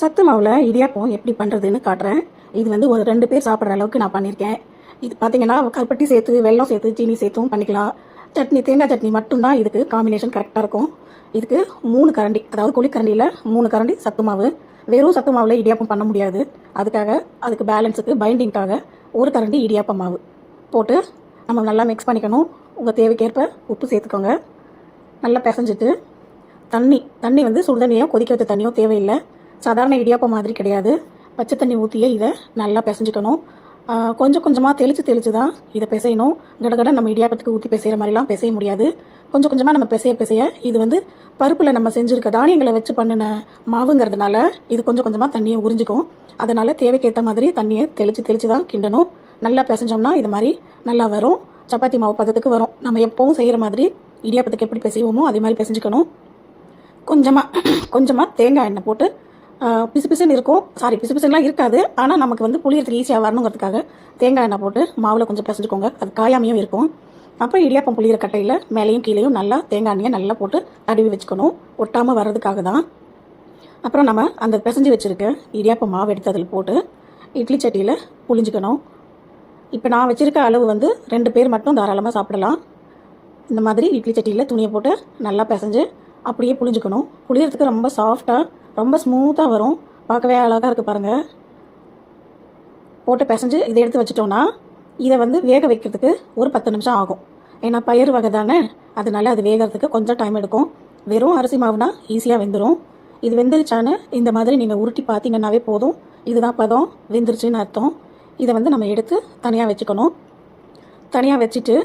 சத்து மாவில் இடியாப்பம் எப்படி பண்ணுறதுன்னு காட்டுறேன். இது வந்து ஒரு ரெண்டு பேர் சாப்பிட்ற அளவுக்கு நான் பண்ணியிருக்கேன் இது பார்த்தீங்கன்னா கருப்பட்டி சேர்த்து வெல்லம் சேர்த்து சீனி சேர்த்தும் பண்ணிக்கலாம். சட்னி தேங்காய் சட்னி மட்டும்தான் இதுக்கு காம்பினேஷன் கரெக்டாக இருக்கும். இதுக்கு மூணு கரண்டி அதாவது குழிக்கரண்டியில் மூணு கரண்டி சத்து மாவு வெறும் சத்து மாவில் இடியாப்பம் பண்ண முடியாது. அதுக்காக அதுக்கு பேலன்ஸுக்கு பைண்டிங்காக ஒரு கரண்டி இடியாப்பம் மாவு போட்டு நம்ம நல்லா மிக்ஸ் பண்ணிக்கணும். உங்கள் தேவைக்கேற்ப உப்பு சேர்த்துக்கோங்க. நல்லா பிசைஞ்சிட்டு தண்ணி தண்ணி வந்து சுடு தண்ணியோ கொதிக்க வச்ச தண்ணியோ தேவையில்லை. சாதாரண இடியாப்பம் மாதிரி கிடையாது. பச்சை தண்ணி ஊற்றியே இதை நல்லா பிசைஞ்சுக்கணும். கொஞ்சம் கொஞ்சமாக தெளித்து தெளித்து தான் இதை பிசையணும். கடகட நம்ம இடியாப்பத்துக்கு ஊற்றி பிசைகிற மாதிரிலாம் பிசைய முடியாது. கொஞ்சம் கொஞ்சமாக நம்ம பிசைய பிசைய இது வந்து பருப்பில் நம்ம செஞ்சுருக்க தானியங்களை வச்சு பண்ணின மாவுங்கிறதுனால இது கொஞ்சம் கொஞ்சமாக தண்ணியை உறிஞ்சிக்கும். அதனால் தேவைக்கேற்ற மாதிரி தண்ணியை தெளித்து தெளித்து தான் கிண்டணும். நல்லா பிசைஞ்சோம்னா இது மாதிரி நல்லா வரும். சப்பாத்தி மாவு பதத்துக்கு வரும். நம்ம எப்பவும் செய்கிற மாதிரி இடியாப்பத்துக்கு எப்படி பிசைவோமோ அதே மாதிரி பிசைஞ்சுக்கணும். கொஞ்சமாக கொஞ்சமாக தேங்காய் எண்ணெய் போட்டு பிசுபிசுன்னு இருக்கும். சாரி பிசுபிசுலாம் இருக்காது. ஆனால் நமக்கு வந்து புளியறதுக்கு ஈஸியாக வரணுங்கிறதுக்காக தேங்காய் எண்ணெய் போட்டு மாவில் கொஞ்சம் பிசைஞ்சுக்கோங்க. அது காயாமையும் இருக்கும். அப்புறம் இடியாப்பம் புளியிற கட்டையில் மேலேயும் கீழேயும் நல்லா தேங்காய் எண்ணெயை நல்லா போட்டு தடவி வச்சுக்கணும். ஒட்டாமல் வர்றதுக்காக தான். அப்புறம் நம்ம அந்த பிசைஞ்சு வச்சுருக்க இடியாப்பம் மாவு எடுத்து அதில் போட்டு இட்லி சட்டியில் புளிஞ்சிக்கணும் இப்போ நான் வச்சுருக்க அளவு வந்து ரெண்டு பேர் மட்டும் தாராளமாக சாப்பிடலாம். இந்த மாதிரி இட்லி சட்டியில் துணியை போட்டு நல்லா பிசைஞ்சு அப்படியே புளிஞ்சிக்கணும் புளியறதுக்கு ரொம்ப சாஃப்டாக ரொம்ப ஸ்மூத்தாக வரும். பார்க்கவே அழகாக இருக்குது பாருங்கள் போட்டு பிசைஞ்சு இதை எடுத்து வச்சிட்டோன்னா இதை வந்து வேக வைக்கிறதுக்கு ஒரு பத்து நிமிஷம் ஆகும். ஏன்னா பயிர் வகை தானே. அதனால அது வேகிறதுக்கு கொஞ்சம் டைம் எடுக்கும். வெறும் அரிசி மாவுனா ஈஸியாக வெந்துடும் இது வெந்துருச்சான்னு இந்த மாதிரி நீங்கள் உருட்டி பார்த்தீங்கன்னாவே போதும். இதுதான் பதம். வெந்துருச்சுன்னு அர்த்தம். இதை வந்து நம்ம எடுத்து தனியாக வச்சுக்கணும். தனியாக வச்சுட்டு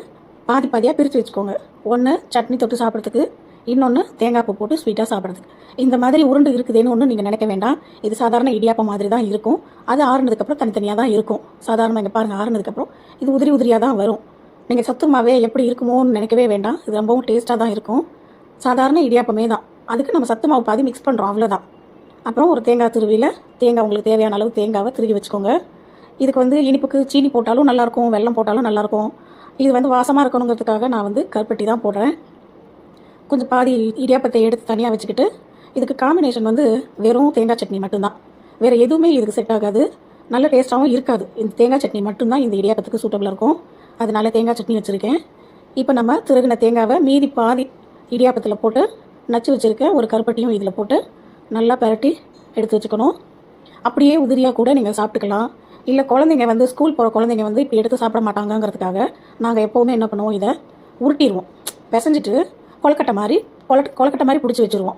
பாதி பாதியாக பிரித்து வச்சுக்கோங்க. ஒன்று சட்னி தொட்டு சாப்பிட்றதுக்கு இன்னொன்று தேங்காய் பூ போட்டு ஸ்வீட்டாக சாப்பிட்றதுக்கு. இந்த மாதிரி உருண்டு இருக்குதுன்னு ஒன்று நீங்கள் நினைக்க வேண்டாம். இது சாதாரண இடியாப்பம் மாதிரி தான் இருக்கும். அது ஆறுனதுக்கப்புறம் தனித்தனியாக தான் இருக்கும். சாதாரணமாக இங்கே பாருங்கள் ஆறுனதுக்கப்புறம் இது உதிரி உதிரியாக தான் வரும். நீங்கள் சத்து மாவே எப்படி இருக்குமோன்னு நினைக்கவே வேண்டாம். இது ரொம்பவும் டேஸ்ட்டாக தான் இருக்கும். சாதாரண இடியாப்பமே தான். அதுக்கு நம்ம சத்து மாவு பாதி மிக்ஸ் பண்ணுறோம் அவ்வளோதான் அப்புறம் ஒரு தேங்காய் துருவியில் தேங்காய் உங்களுக்கு தேவையான அளவு தேங்காவை திருவி வச்சுக்கோங்க. இதுக்கு வந்து இனிப்புக்கு சீனி போட்டாலும் நல்லாயிருக்கும் வெல்லம் போட்டாலும் நல்லாயிருக்கும் இது வந்து வாசமாக இருக்கணுங்கிறதுக்காக நான் வந்து கருப்பட்டி தான் போடுறேன். கொஞ்சம் பாதி இடியாப்பத்தை எடுத்து தனியாக வச்சுக்கிட்டு இதுக்கு காம்பினேஷன் வந்து வெறும் தேங்காய் சட்னி மட்டும்தான். வேறு எதுவுமே இதுக்கு செட் ஆகாது. நல்ல டேஸ்ட்டாகவும் இருக்காது. இந்த தேங்காய் சட்னி மட்டும்தான் இந்த இடியாப்பத்துக்கு சூட்டபிளாக இருக்கும். அதனால் தேங்காய் சட்னி வச்சுருக்கேன். இப்போ நம்ம திருகின தேங்காவை மீதி பாதி இடியாப்பத்தில் போட்டு நச்சு வச்சுருக்க ஒரு கருப்பட்டியும் இதில் போட்டு நல்லா பரட்டி எடுத்து வச்சுக்கணும். அப்படியே உதிரியாக கூட நீங்கள் சாப்பிட்டுக்கலாம். இல்லை குழந்தைங்க வந்து ஸ்கூல் போகிற குழந்தைங்க வந்து இப்போ எடுத்து சாப்பிட மாட்டாங்கங்கிறதுக்காக நாங்கள் எப்போவுமே என்ன பண்ணுவோம் இதை உருட்டிடுவோம். பிசைஞ்சிட்டு கொலக்கட்டை மாதிரி கொல கொலக்கட்டை மாதிரி பிடிச்சி வச்சுருவோம்.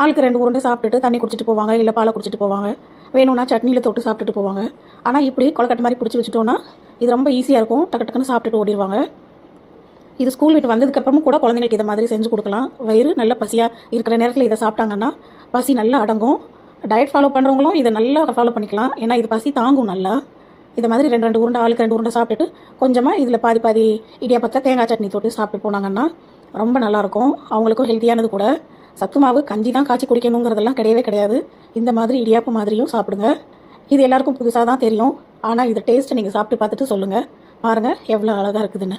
ஆளுக்கு ரெண்டு உருண்டை சாப்பிட்டுட்டு தண்ணி குடிச்சிட்டு போவாங்க இல்லை பாலை குடிச்சிட்டு போவாங்க. வேணும்னா சட்னியில் தொட்டு சாப்பிட்டுட்டு போவாங்க. ஆனால் இப்படி கொலக்கட்டை மாதிரி பிடிச்சி வச்சுட்டோன்னா இது ரொம்ப ஈஸியாக இருக்கும். டக்கு டக்குன்னு சாப்பிட்டுட்டு ஓடிடுவாங்க. இது ஸ்கூல் விட்டு வந்ததுக்கப்புறமும் கூட குழந்தைங்களுக்கு இதை மாதிரி செஞ்சு கொடுக்கலாம். வயிறு நல்ல பசியாக இருக்கிற நேரத்தில் இதை சாப்பிட்டாங்கன்னா பசி நல்லா அடங்கும். டயட் ஃபாலோ பண்ணுறவங்களும் இதை நல்லா ஃபாலோ பண்ணிக்கலாம். ஏன்னா இது பசி தாங்கும் நல்லா. இந்த மாதிரி ரெண்டு ரெண்டு உருண்டை ஆளுக்கு ரெண்டு உருண்டை சாப்பிட்டுட்டு கொஞ்சமாக இதில் பாதி பாதி இடியாப்பத்தை தேங்காய் சட்னி தொட்டு சாப்பிட்டு போனாங்கன்னா ரொம்ப நல்லாயிருக்கும். அவங்களுக்கும் ஹெல்த்தியானது கூட. சத்து மாவு கஞ்சி தான் காய்ச்சி குடிக்கணுங்கிறதெல்லாம் கிடையவே கிடையாது. இந்த மாதிரி இடியாப்பு மாதிரியும் சாப்பிடுங்க. இது எல்லாருக்கும் புதுசாக தான் தெரியும். ஆனால் இது டேஸ்ட்டை நீங்கள் சாப்பிட்டு பார்த்துட்டு சொல்லுங்கள் பாருங்கள் எவ்வளோ அழகாக இருக்குதுன்னு.